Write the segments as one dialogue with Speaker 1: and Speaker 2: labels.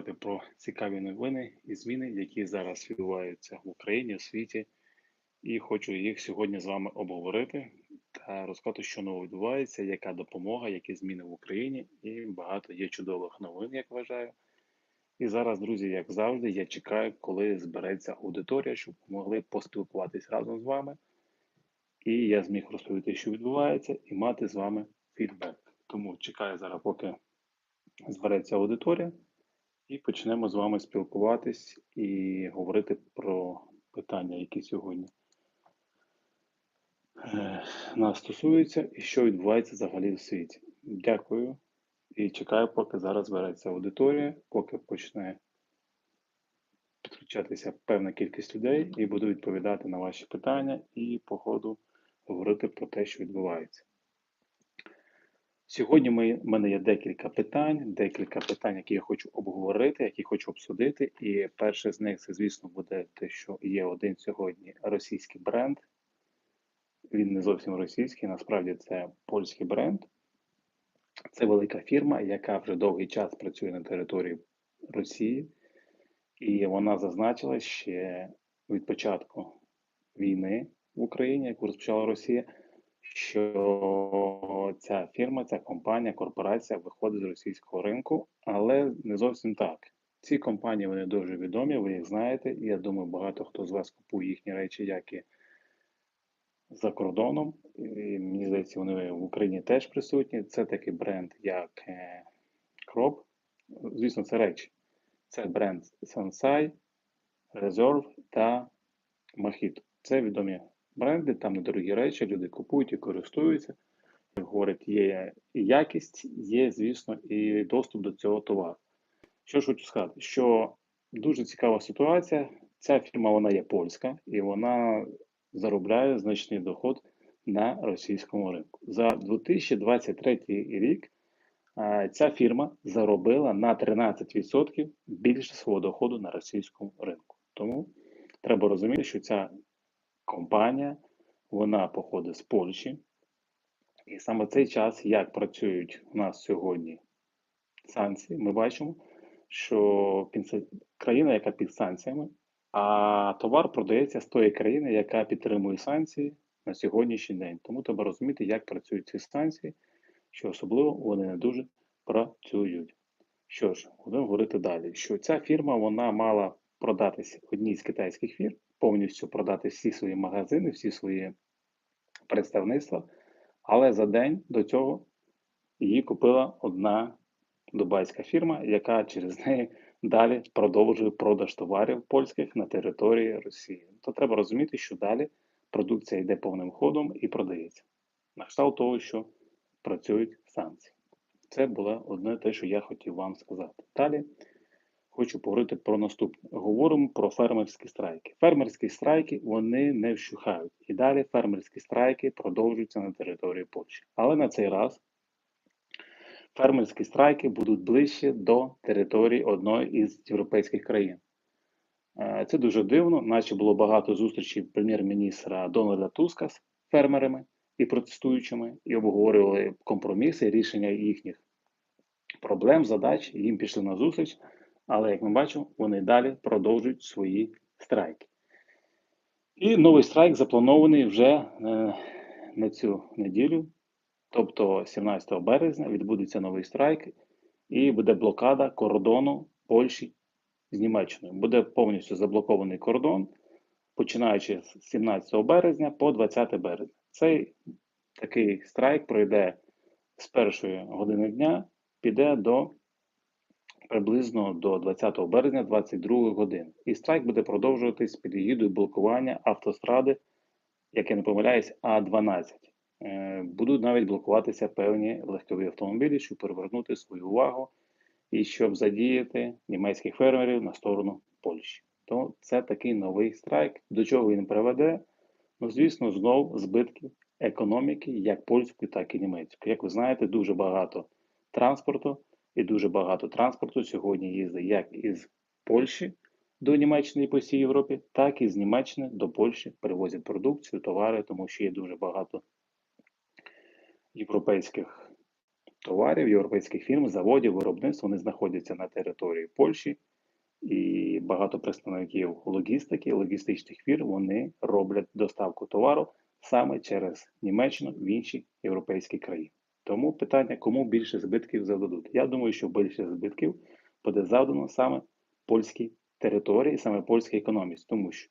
Speaker 1: поговорити про цікаві новини і зміни, які зараз відбуваються в Україні, в світі. І хочу їх сьогодні з вами обговорити та розказати, що нового відбувається, яка допомога, які зміни в Україні, і багато є чудових новин, як вважаю. І зараз, друзі, як завжди, я чекаю, коли збереться аудиторія, щоб могли поспілкуватись разом з вами. І я зміг розповісти, що відбувається, і мати з вами фідбек. Тому чекаю зараз, поки збереться аудиторія, і почнемо з вами спілкуватись і говорити про питання, які сьогодні е, нас стосуються, і що відбувається взагалі в світі. Дякую і чекаю, поки зараз збереться аудиторія, поки почне підключатися певна кількість людей і буду відповідати на ваші питання і по ходу говорити про те, що відбувається. Сьогодні в мене є декілька питань, декілька питань, які я хочу обговорити, які хочу обсудити. І перше з них це, звісно, буде те, що є один сьогодні російський бренд. Він не зовсім російський, насправді це польський бренд. Це велика фірма, яка вже довгий час працює на території Росії, і вона зазначила ще від початку війни в Україні, яку розпочала Росія що ця фірма, ця компанія, корпорація виходить з російського ринку, але не зовсім так. Ці компанії вони дуже відомі, ви їх знаєте. Я думаю, багато хто з вас купує їхні речі, як і за кордоном. І Мені здається, вони в Україні теж присутні. Це такий бренд, як Кроп. Звісно, це речі. Це бренд Sansai, Reserve та Mojito. Це відомі бренди, там недорогі речі, люди купують і користуються. Як говорять, є якість, є, звісно, і доступ до цього товару. Що ж хочу сказати, що дуже цікава ситуація. Ця фірма вона є польська і вона заробляє значний доход на російському ринку. За 2023 рік ця фірма заробила на 13% більше свого доходу на російському ринку. Тому треба розуміти, що ця компанія, вона походить з Польщі. І саме цей час, як працюють у нас сьогодні санкції, ми бачимо, що країна, яка під санкціями, а товар продається з тої країни, яка підтримує санкції на сьогоднішній день. Тому треба розуміти, як працюють ці санкції, що особливо вони не дуже працюють. Що ж, будемо говорити далі. Що ця фірма вона мала продатися одній з китайських фірм, повністю продати всі свої магазини, всі свої представництва. Але за день до цього її купила одна дубайська фірма, яка через неї далі продовжує продаж товарів польських на території Росії. То треба розуміти, що далі продукція йде повним ходом і продається. На кшталт того, що працюють санкції. Це було одне те, що я хотів вам сказати. Далі хочу поговорити про наступне. Говоримо про фермерські страйки. Фермерські страйки вони не вщухають. І далі фермерські страйки продовжуються на території Польщі. Але на цей раз фермерські страйки будуть ближче до території одної із європейських країн. Е, це дуже дивно, наче було багато зустрічей прем'єр-міністра Дональда Туска з фермерами і протестуючими, і обговорювали компроміси, рішення їхніх проблем, задач. Їм пішли на зустріч. Але, як ми бачимо, вони далі продовжують свої страйки. І новий страйк запланований вже е, на цю неділю, тобто 17 березня, відбудеться новий страйк, і буде блокада кордону Польщі з Німеччиною. Буде повністю заблокований кордон, починаючи з 17 березня по 20 березня. Цей такий страйк пройде з першої години дня, піде до приблизно до 20 березня 22 години. І страйк буде продовжуватись під егідою блокування автостради, як я не помиляюсь, А12. Е, будуть навіть блокуватися певні легкові автомобілі, щоб привернути свою увагу і щоб задіяти німецьких фермерів на сторону Польщі. То це такий новий страйк. До чого він приведе? Ну, звісно, знов збитки економіки, як польської, так і німецької. Як ви знаєте, дуже багато транспорту і дуже багато транспорту сьогодні їздить як із Польщі до Німеччини і по всій Європі, так і з Німеччини до Польщі перевозять продукцію, товари, тому що є дуже багато європейських товарів, європейських фірм, заводів, виробництв вони знаходяться на території Польщі, і багато представників логістики, логістичних фірм вони роблять доставку товару саме через Німеччину в інші європейські країни. Тому питання, кому більше збитків завдадуть. Я думаю, що більше збитків буде завдано саме польській території, саме польській економіці, тому що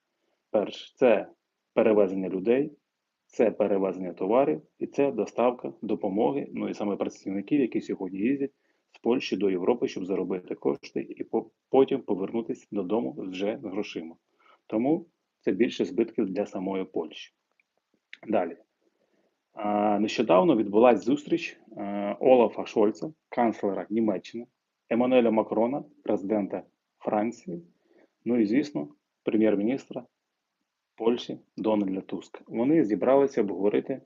Speaker 1: перше, це перевезення людей, це перевезення товарів і це доставка допомоги. Ну і саме працівників, які сьогодні їздять з Польщі до Європи, щоб заробити кошти і потім повернутися додому вже з грошима. Тому це більше збитків для самої Польщі. Далі. Нещодавно відбулася зустріч Олафа Шольца, канцлера Німеччини, Еммануеля Макрона, президента Франції, ну і, звісно, прем'єр-міністра Польщі Дональда Туска. Вони зібралися обговорити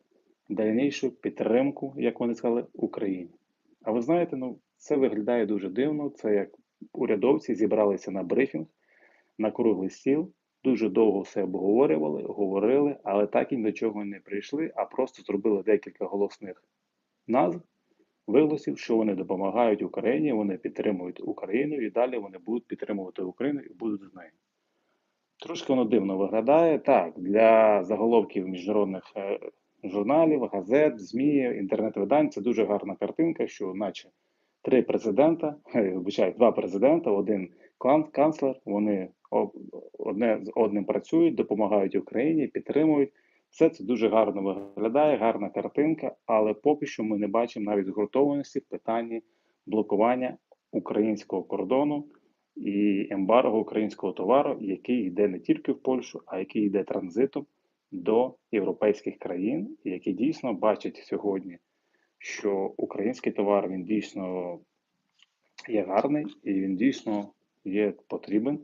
Speaker 1: дальнішу підтримку, як вони сказали, Україні. А ви знаєте, ну це виглядає дуже дивно. Це як урядовці зібралися на брифінг, на круглий стіл, дуже довго все обговорювали, говорили, але так і до чого не прийшли, а просто зробили декілька голосних назв, виголосів, що вони допомагають Україні, вони підтримують Україну і далі вони будуть підтримувати Україну і будуть з нею. Трошки воно дивно виглядає. Так, для заголовків міжнародних е, журналів, газет, ЗМІ, інтернет-видань це дуже гарна картинка, що, наче три президента, вибачаю, два президента, один канцлер, вони одне з одним працюють, допомагають Україні, підтримують. Все це дуже гарно виглядає, гарна картинка, але поки що ми не бачимо навіть згуртованості в питанні блокування українського кордону і ембарго українського товару, який йде не тільки в Польщу, а який йде транзитом до європейських країн, які дійсно бачать сьогодні, що український товар він дійсно є гарний і він дійсно є потрібен.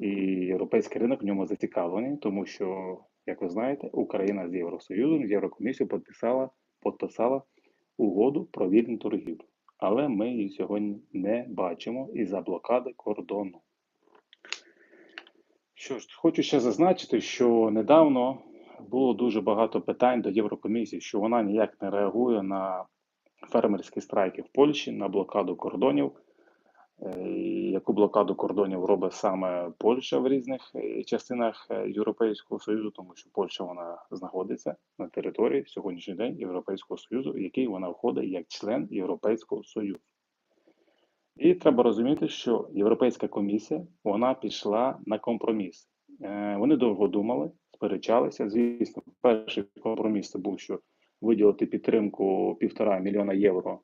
Speaker 1: І європейський ринок в ньому зацікавлений, тому що, як ви знаєте, Україна з Євросоюзом, з Єврокомісією підписала, підписала угоду про вільну торгівлю але ми її сьогодні не бачимо із-за блокади кордону. Що ж, хочу ще зазначити, що недавно було дуже багато питань до Єврокомісії, що вона ніяк не реагує на фермерські страйки в Польщі, на блокаду кордонів. Е, яку блокаду кордонів робить саме Польща в різних е, частинах е, Європейського Союзу, тому що Польща вона знаходиться на території сьогоднішній день Європейського Союзу, в який вона входить як член Європейського Союзу. І треба розуміти, що Європейська комісія вона пішла на компроміс. Вони довго думали, сперечалися. Звісно, перший компроміс це був, що виділити підтримку півтора мільйона євро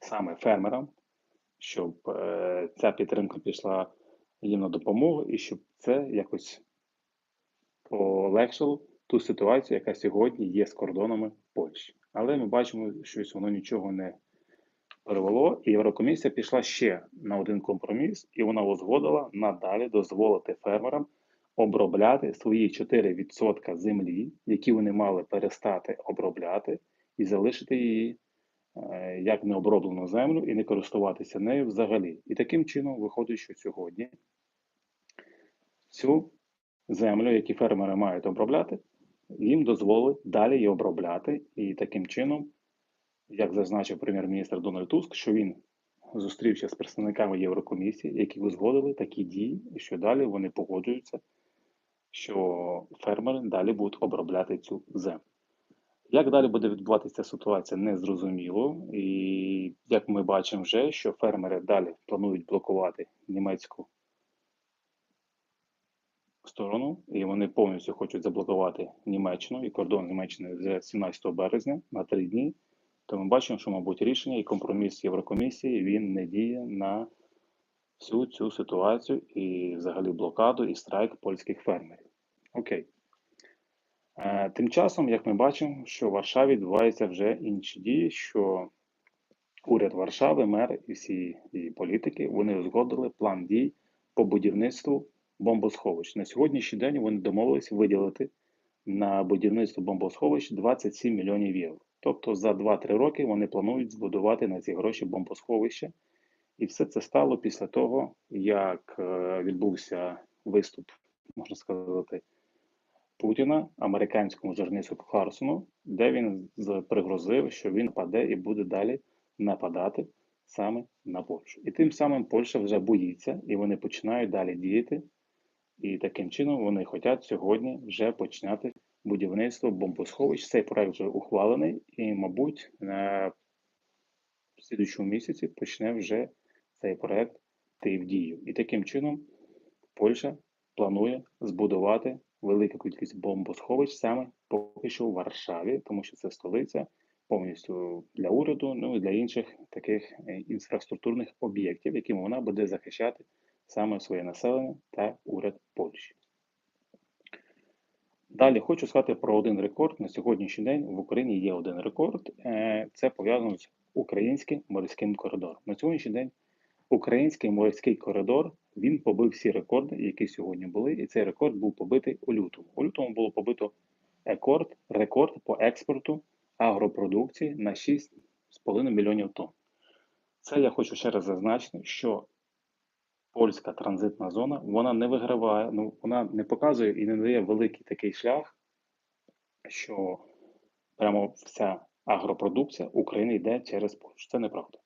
Speaker 1: саме фермерам щоб е, ця підтримка пішла їм на допомогу, і щоб це якось полегшило ту ситуацію, яка сьогодні є з кордонами Польщі. Але ми бачимо, що воно нічого не перевело, і Єврокомісія пішла ще на один компроміс, і вона узгодила надалі дозволити фермерам обробляти свої 4% землі, які вони мали перестати обробляти, і залишити її як необроблену землю і не користуватися нею взагалі. І таким чином виходить, що сьогодні цю землю, які фермери мають обробляти, їм дозволить далі її обробляти. І таким чином, як зазначив прем'єр-міністр Дональд Туск, що він зустрівся з представниками Єврокомісії, які узгодили такі дії, і що далі вони погоджуються, що фермери далі будуть обробляти цю землю. Як далі буде відбуватися ситуація, не зрозуміло. І як ми бачимо вже, що фермери далі планують блокувати німецьку сторону, і вони повністю хочуть заблокувати Німеччину і кордон Німеччини з 17 березня на три дні. То ми бачимо, що, мабуть, рішення і компроміс Єврокомісії він не діє на всю цю ситуацію і взагалі блокаду і страйк польських фермерів. Окей. Е, тим часом, як ми бачимо, що в Варшаві відбуваються вже інші дії, що уряд Варшави, мер і всі її політики вони узгодили план дій по будівництву бомбосховищ. На сьогоднішній день вони домовились виділити на будівництво бомбосховищ 27 мільйонів євро. Тобто за 2-3 роки вони планують збудувати на ці гроші бомбосховище. І все це стало після того, як е, відбувся виступ, можна сказати. Путіна, американському журналісту Кларсону, де він пригрозив, що він паде і буде далі нападати саме на Польщу. І тим самим Польща вже боїться, і вони починають далі діяти. І таким чином вони хочуть сьогодні вже починати будівництво бомбосховищ. Цей проект вже ухвалений, і, мабуть, на в слідчому місяці почне вже цей проект йти в дію. І таким чином Польща планує збудувати велику кількість бомбосховищ саме поки що у Варшаві, тому що це столиця повністю для уряду, ну і для інших таких е, інфраструктурних об'єктів, якими вона буде захищати саме своє населення та уряд Польщі. Далі хочу сказати про один рекорд. На сьогоднішній день в Україні є один рекорд. Е, Це пов'язано з українським морським коридором. На сьогоднішній день український морський коридор він побив всі рекорди, які сьогодні були, і цей рекорд був побитий у лютому. У лютому було побито рекорд, рекорд по експорту агропродукції на 6,5 мільйонів тонн. Це я хочу ще раз зазначити, що польська транзитна зона вона не виграває, ну вона не показує і не дає великий такий шлях, що прямо вся агропродукція України йде через Польщу. Це неправда.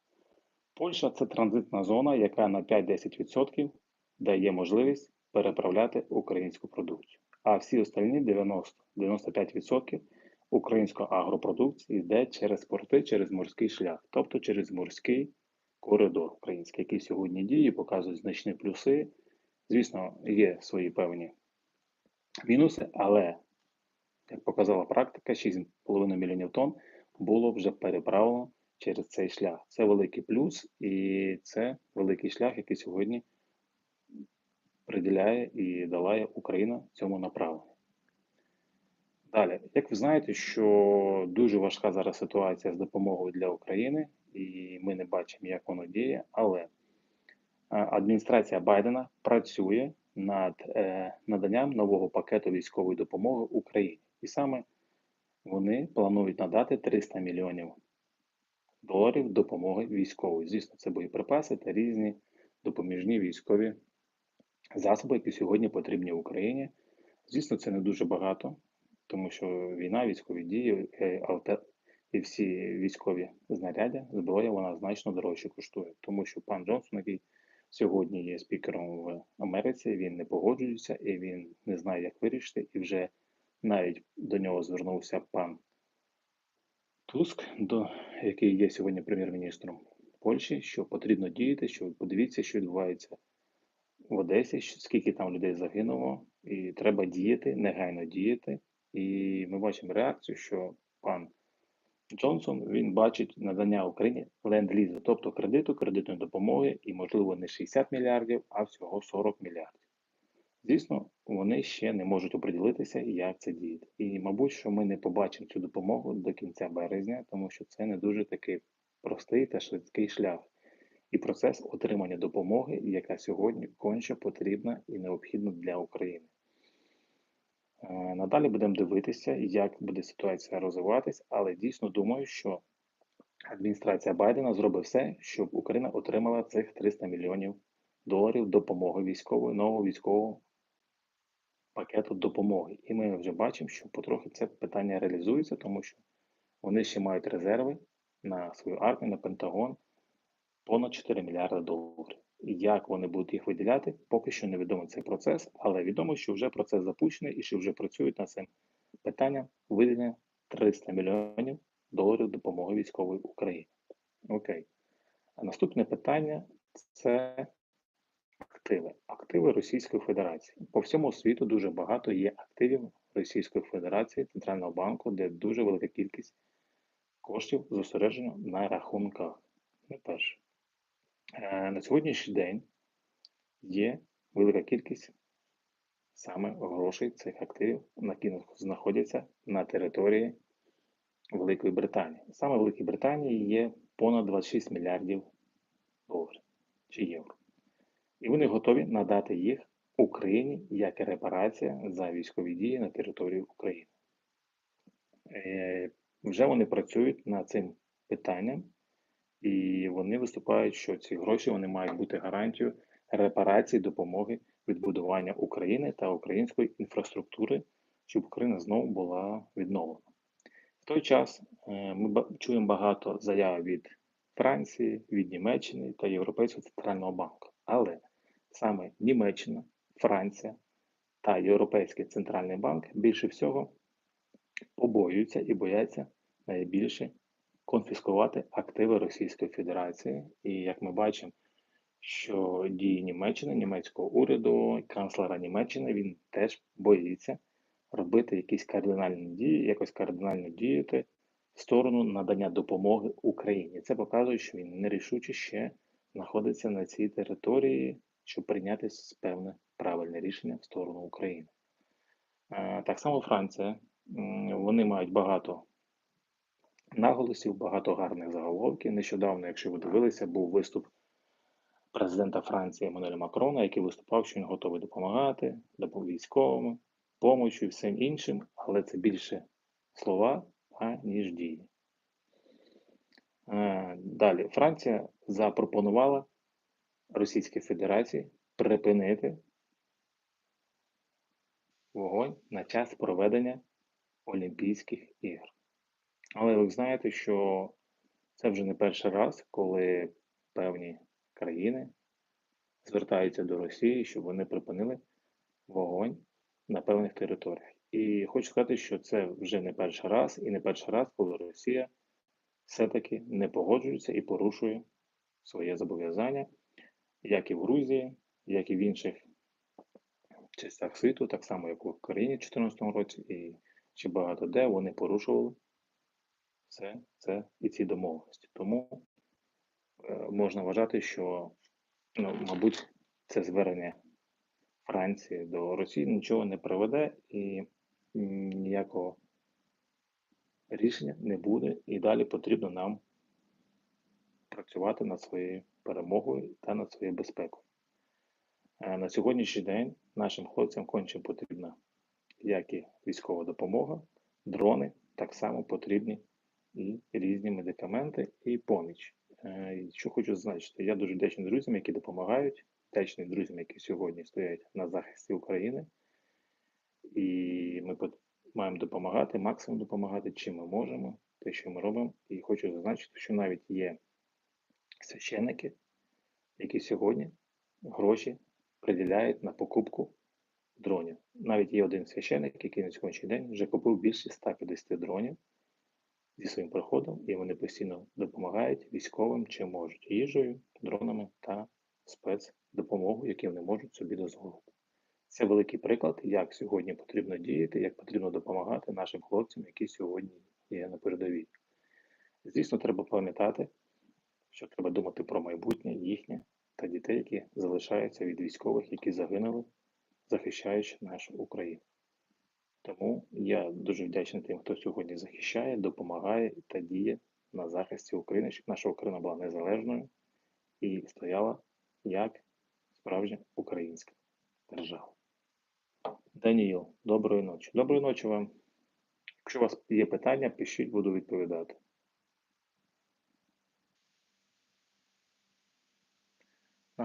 Speaker 1: Польща це транзитна зона, яка на 5-10% дає можливість переправляти українську продукцію. А всі остальні 90-95% української агропродукції йде через порти, через морський шлях, тобто через морський коридор український, який сьогодні діє, показує значні плюси. Звісно, є свої певні мінуси, але, як показала практика, 6,5 мільйонів тонн було вже переправлено через цей шлях. Це великий плюс, і це великий шлях, який сьогодні приділяє і долає Україна цьому направленню. Далі, як ви знаєте, що дуже важка зараз ситуація з допомогою для України, і ми не бачимо, як воно діє, але адміністрація Байдена працює над е, наданням нового пакету військової допомоги Україні. І саме вони планують надати 300 мільйонів доларів допомоги військової. Звісно, це боєприпаси та різні допоміжні військові засоби, які сьогодні потрібні Україні. Звісно, це не дуже багато, тому що війна, військові дії, е, і всі військові знаряддя, зброя, вона значно дорожче коштує, тому що пан Джонсон, який сьогодні є спікером в Америці, він не погоджується і він не знає, як вирішити, і вже навіть до нього звернувся пан Туск, до, який є сьогодні прем'єр-міністром Польщі, що потрібно діяти, що подивіться, що відбувається в Одесі, скільки там людей загинуло, і треба діяти, негайно діяти. І ми бачимо реакцію, що пан Джонсон він бачить надання Україні ленд-лізу, тобто кредиту, кредитної допомоги, і, можливо, не 60 мільярдів, а всього 40 мільярдів. Звісно, вони ще не можуть оприділитися, як це діяти. І, мабуть, що ми не побачимо цю допомогу до кінця березня, тому що це не дуже такий простий та швидкий шлях. І процес отримання допомоги, яка сьогодні конче потрібна і необхідна для України. Е, надалі будемо дивитися, як буде ситуація розвиватись, але дійсно думаю, що адміністрація Байдена зробить все, щоб Україна отримала цих 300 мільйонів доларів допомоги військової, нового військового пакету допомоги. І ми вже бачимо, що потрохи це питання реалізується, тому що вони ще мають резерви на свою армію, на Пентагон понад 4 мільярди доларів. І як вони будуть їх виділяти, поки що невідомий цей процес, але відомо, що вже процес запущений і що вже працюють над цим питанням виділення 300 мільйонів доларів допомоги військової Україні. Окей. А наступне питання це активи. Активи Російської Федерації. По всьому світу дуже багато є активів Російської Федерації, Центрального банку, де дуже велика кількість коштів зосереджено на рахунках. Не перше. Е, на сьогоднішній день є велика кількість саме грошей цих активів, які знаходяться на території Великої Британії. Саме в Великій Британії є понад 26 мільярдів доларів чи євро. І вони готові надати їх Україні як репарація за військові дії на території України. Е, вже вони працюють над цим питанням. І вони виступають, що ці гроші вони мають бути гарантією репарації допомоги відбудування України та української інфраструктури, щоб Україна знову була відновлена. В той час е, ми чуємо багато заяв від Франції, від Німеччини та Європейського центрального банку. Але саме Німеччина, Франція та Європейський центральний банк більше всього побоюються і бояться найбільше конфіскувати активи Російської Федерації. І як ми бачимо, що дії Німеччини, німецького уряду, канцлера Німеччини, він теж боїться робити якісь кардинальні дії, якось кардинально діяти в сторону надання допомоги Україні. Це показує, що він нерішуче ще знаходиться на цій території, щоб прийняти певне правильне рішення в сторону України. Так само Франція. Вони мають багато наголосів, багато гарних заголовків. Нещодавно, якщо ви дивилися, був виступ президента Франції Еммануеля Макрона, який виступав, що він готовий допомагати, військовим, помочі і всім іншим, але це більше слова, ніж дії. Далі, Франція запропонувала Російській Федерації припинити вогонь на час проведення Олімпійських ігор. Але ви знаєте, що це вже не перший раз, коли певні країни звертаються до Росії, щоб вони припинили вогонь на певних територіях. І хочу сказати, що це вже не перший раз і не перший раз, коли Росія все-таки не погоджується і порушує своє зобов'язання, як і в Грузії, як і в інших частях світу, так само, як в Україні в 2014 році, і ще багато де вони порушували все це і ці домовленості. Тому е, можна вважати, що, ну, мабуть, це звернення Франції до Росії нічого не приведе і ніякого рішення не буде. І далі потрібно нам працювати над своєю перемогою та над своєю безпекою. Е, на сьогоднішній день нашим хлопцям конче потрібна як і військова допомога, дрони так само потрібні і різні медикаменти і поміч. Е, що хочу зазначити, я дуже вдячний друзям, які допомагають, вдячний друзям, які сьогодні стоять на захисті України. І ми маємо допомагати, максимум допомагати, чим ми можемо, те, що ми робимо. І хочу зазначити, що навіть є священники, які сьогодні гроші приділяють на покупку дронів. Навіть є один священник, який на сьогоднішній день вже купив більше 150 дронів зі своїм приходом, і вони постійно допомагають військовим чим можуть їжею, дронами та спецдопомогою, які вони можуть собі дозволити. Це великий приклад, як сьогодні потрібно діяти, як потрібно допомагати нашим хлопцям, які сьогодні є на передовій. Звісно, треба пам'ятати, що треба думати про майбутнє їхнє та дітей, які залишаються від військових, які загинули, захищаючи нашу Україну. Тому я дуже вдячний тим, хто сьогодні захищає, допомагає та діє на захисті України, щоб наша Україна була незалежною і стояла як справжня українська держава. Даніїл, доброї ночі. Доброї ночі вам. Якщо у вас є питання, пишіть, буду відповідати.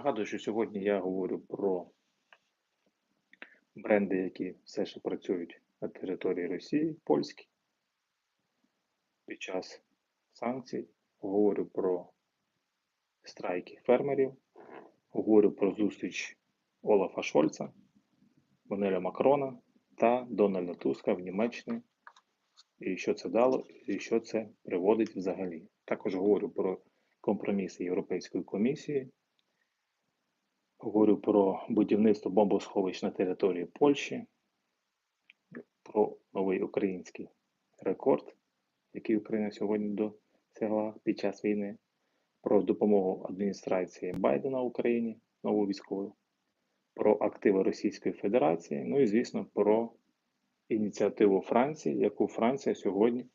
Speaker 1: Нагадую, що сьогодні я говорю про бренди, які все ще працюють на території Росії, польські. Під час санкцій говорю про страйки фермерів, говорю про зустріч Олафа Шольца, Манеля Макрона та Дональда Туска в Німеччині. І що це дало, і що це приводить взагалі. Також говорю про компроміси Європейської комісії Говорю про будівництво бомбосховищ на території Польщі, про новий український рекорд, який Україна сьогодні досягла під час війни, про допомогу адміністрації Байдена Україні, нову військову, про активи Російської Федерації, ну і, звісно, про ініціативу Франції, яку Франція сьогодні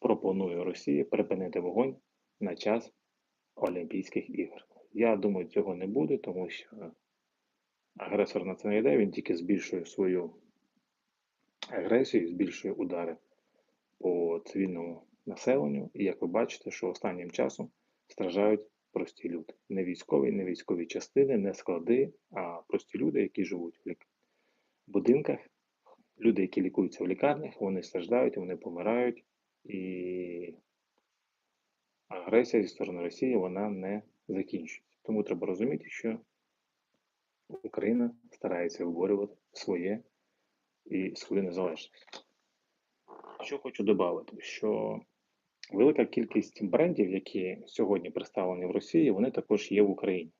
Speaker 1: пропонує Росії припинити вогонь на час Олімпійських ігор. Я думаю, цього не буде, тому що агресор на це не йде, він тільки збільшує свою агресію, збільшує удари по цивільному населенню. І як ви бачите, що останнім часом страждають прості люди. Не військові, не військові частини, не склади, а прості люди, які живуть в будинках, люди, які лікуються в лікарнях, вони страждають, вони помирають. І агресія зі сторони Росії вона не закінчується. Тому треба розуміти, що Україна старається виборювати своє і свою незалежність. Що хочу додати, що велика кількість брендів, які сьогодні представлені в Росії, вони також є в Україні.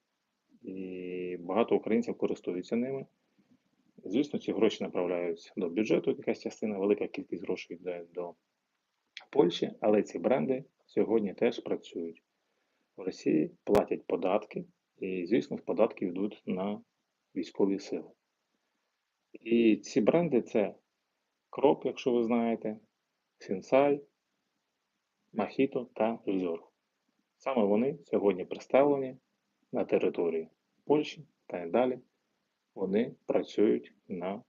Speaker 1: І багато українців користуються ними. Звісно, ці гроші направляються до бюджету, якась частина, велика кількість грошей йде до Польщі, але ці бренди сьогодні теж працюють в Росії, платять податки, і, звісно, податки йдуть на військові сили. І ці бренди це Кроп, якщо ви знаєте, Сінсай, Махіто та Резорг. Саме вони сьогодні представлені на території Польщі та й далі. Вони працюють на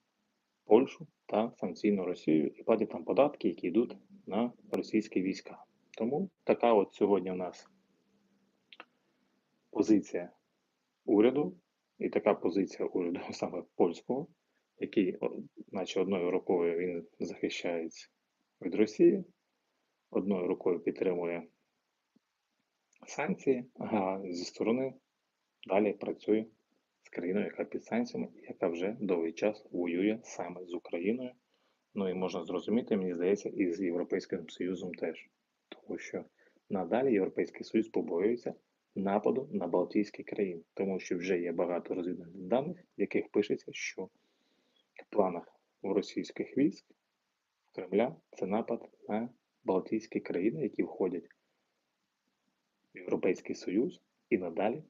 Speaker 1: Польщу та санкційну Росію і платять там податки, які йдуть на російські війська. Тому така от сьогодні у нас позиція уряду, і така позиція уряду саме польського, який, наче одною рукою він захищається від Росії, одною рукою підтримує санкції, а зі сторони далі працює з країною, яка під санкціями, яка вже довгий час воює саме з Україною. Ну і можна зрозуміти, мені здається, і з Європейським Союзом теж. Тому що надалі Європейський Союз побоюється нападу на Балтійські країни, тому що вже є багато розвідних даних, в яких пишеться, що в планах російських військ Кремля це напад на Балтійські країни, які входять в Європейський Союз, і надалі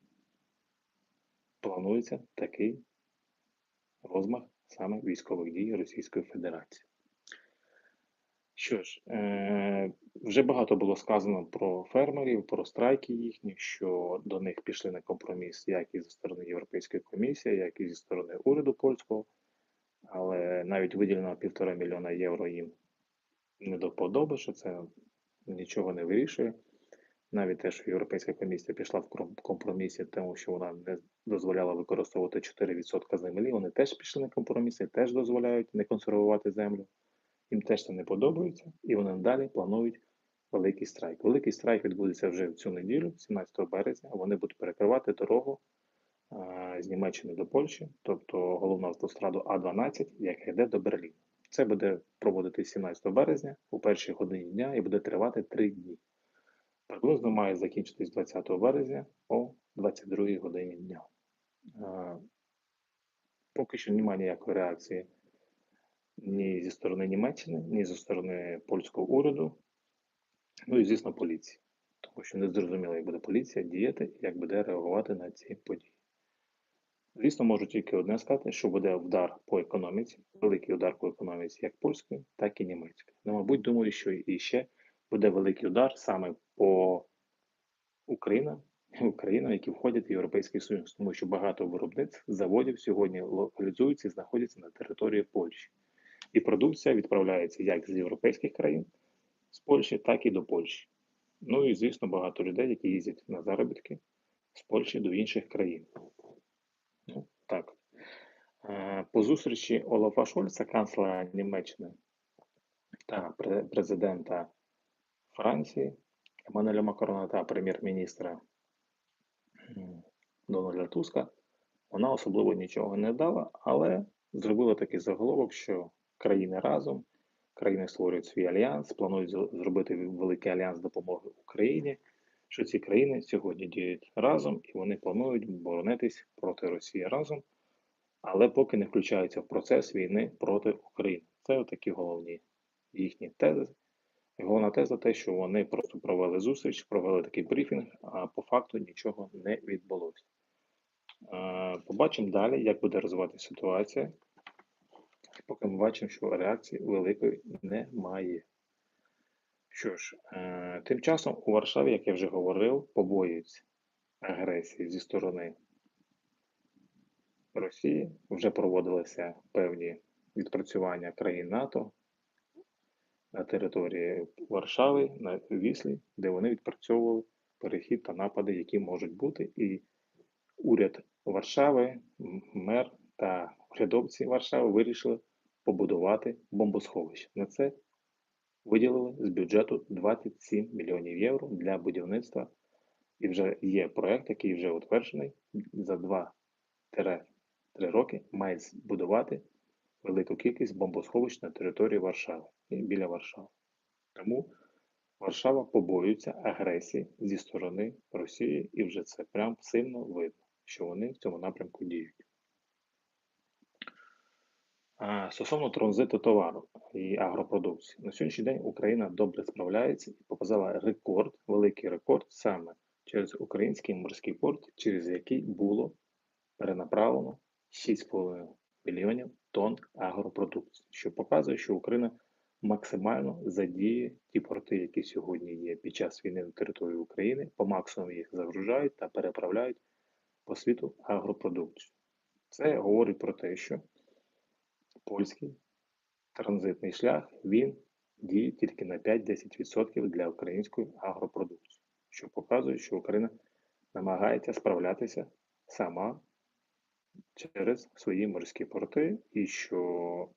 Speaker 1: планується такий розмах саме військових дій Російської Федерації. Що ж, е, вже багато було сказано про фермерів, про страйки їхні, що до них пішли на компроміс як і зі сторони Європейської комісії, як і зі сторони уряду польського, але навіть виділено півтора мільйона євро їм не до вподоби, що це нічого не вирішує. Навіть те, що Європейська комісія пішла в компромісі, тому що вона не дозволяла використовувати 4% землі, вони теж пішли на компроміси, теж дозволяють не консервувати землю. Їм теж це не подобається, і вони далі планують великий страйк. Великий страйк відбудеться вже в цю неділю, 17 березня. Вони будуть перекривати дорогу з Німеччини до Польщі, тобто головну автостраду А12, яка йде до Берліна. Це буде проводитись 17 березня у першій годині дня і буде тривати 3 дні. Приблизно має закінчитись 20 березня о 22 годині дня. Поки що немає ніякої реакції ні зі сторони Німеччини, ні зі сторони польського уряду, ну і, звісно, поліції. Тому що не зрозуміло, як буде поліція діяти, як буде реагувати на ці події. Звісно, можу тільки одне сказати, що буде удар по економіці, великий удар по економіці як польської, так і німецької. Ну, мабуть, думаю, що і ще буде великий удар саме по Україна, Україна, які входять в Європейський Союз, тому що багато виробництв заводів сьогодні локалізуються і знаходяться на території Польщі. І продукція відправляється як з європейських країн, з Польщі, так і до Польщі. Ну і, звісно, багато людей, які їздять на заробітки з Польщі до інших країн. Ну, так. По зустрічі Олафа Шольца, канцлера Німеччини та президента Франції Еммануеля Макрона та прем'єр-міністра Дональда Туска, вона особливо нічого не дала, але зробила такий заголовок, що країни разом, країни створюють свій альянс, планують зробити великий альянс допомоги Україні. Що ці країни сьогодні діють разом і вони планують боронитись проти Росії разом, але поки не включаються в процес війни проти України. Це такі головні їхні тези. Головна теза те, що вони просто провели зустріч, провели такий брифінг, а по факту нічого не відбулося. Побачимо далі, як буде розвиватися ситуація поки ми бачимо, що реакції великої немає. Що ж, е, тим часом у Варшаві, як я вже говорив, побоюються агресії зі сторони Росії. Вже проводилися певні відпрацювання країн НАТО на території Варшави, на Віслі, де вони відпрацьовували перехід та напади, які можуть бути. І уряд Варшави, мер та. Урядовці Варшави вирішили побудувати бомбосховище. На це виділили з бюджету 27 мільйонів євро для будівництва. І вже є проект, який вже утверджений за 2-3 роки має збудувати велику кількість бомбосховищ на території Варшави і біля Варшави. Тому Варшава побоюється агресії зі сторони Росії, і вже це прям сильно видно, що вони в цьому напрямку діють. Стосовно транзиту товару і агропродукції, на сьогоднішній день Україна добре справляється і показала рекорд, великий рекорд саме через український морський порт, через який було перенаправлено 6,5 мільйонів тонн агропродукції, що показує, що Україна максимально задіє ті порти, які сьогодні є під час війни на території України, по максимуму їх загружають та переправляють по світу агропродукцію. Це говорить про те, що польський транзитний шлях він діє тільки на 5-10% для української агропродукції, що показує, що Україна намагається справлятися сама через свої морські порти, і що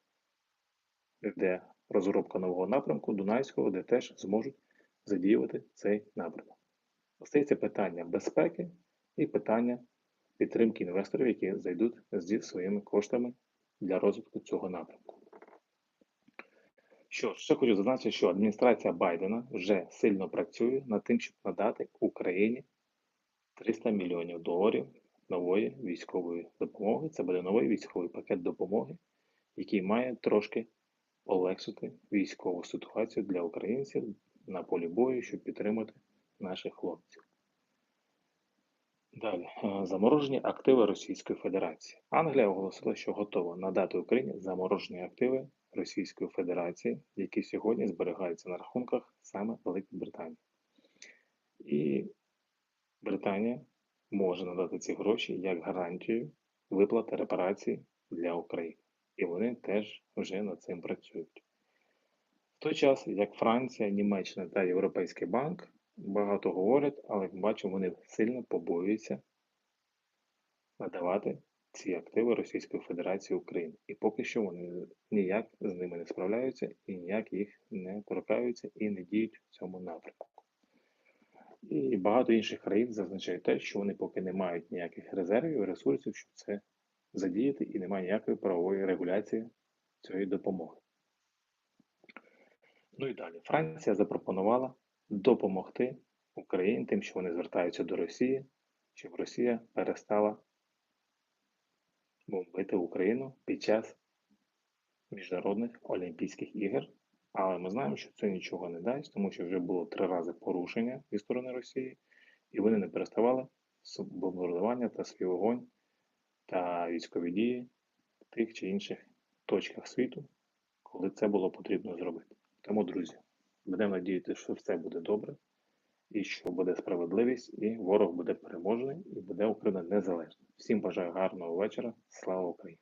Speaker 1: йде розробка нового напрямку Дунайського, де теж зможуть задіювати цей напрямок. Остається питання безпеки і питання підтримки інвесторів, які зайдуть зі своїми коштами для розвитку цього напрямку. Що ще хочу зазначити, що адміністрація Байдена вже сильно працює над тим, щоб надати Україні 300 мільйонів доларів нової військової допомоги. Це буде новий військовий пакет допомоги, який має трошки полегшити військову ситуацію для українців на полі бою, щоб підтримати наших хлопців. Далі, Е, заморожені активи Російської Федерації. Англія оголосила, що готова надати Україні заморожені активи Російської Федерації, які сьогодні зберігаються на рахунках саме Великої Британії. І Британія може надати ці гроші як гарантію виплати репарацій для України. І вони теж вже над цим працюють. В той час, як Франція, Німеччина та Європейський банк багато говорять, але бачимо, вони сильно побоюються надавати ці активи Російської Федерації Україні. І поки що вони ніяк з ними не справляються і ніяк їх не торкаються і не діють в цьому напрямку. І багато інших країн зазначають те, що вони поки не мають ніяких резервів ресурсів, щоб це задіяти, і немає ніякої правової регуляції цієї допомоги. Ну і далі. Франція запропонувала допомогти Україні тим, що вони звертаються до Росії, щоб Росія перестала бомбити Україну під час міжнародних Олімпійських ігор. Але ми знаємо, що це нічого не дасть, тому що вже було три рази порушення зі сторони Росії, і вони не переставали бомбардування та свій вогонь та військові дії в тих чи інших точках світу, коли це було потрібно зробити. Тому, друзі, будемо надіятися, що все буде добре, і що буде справедливість, і ворог буде переможений, і буде Україна незалежна. Всім бажаю гарного вечора. Слава Україні!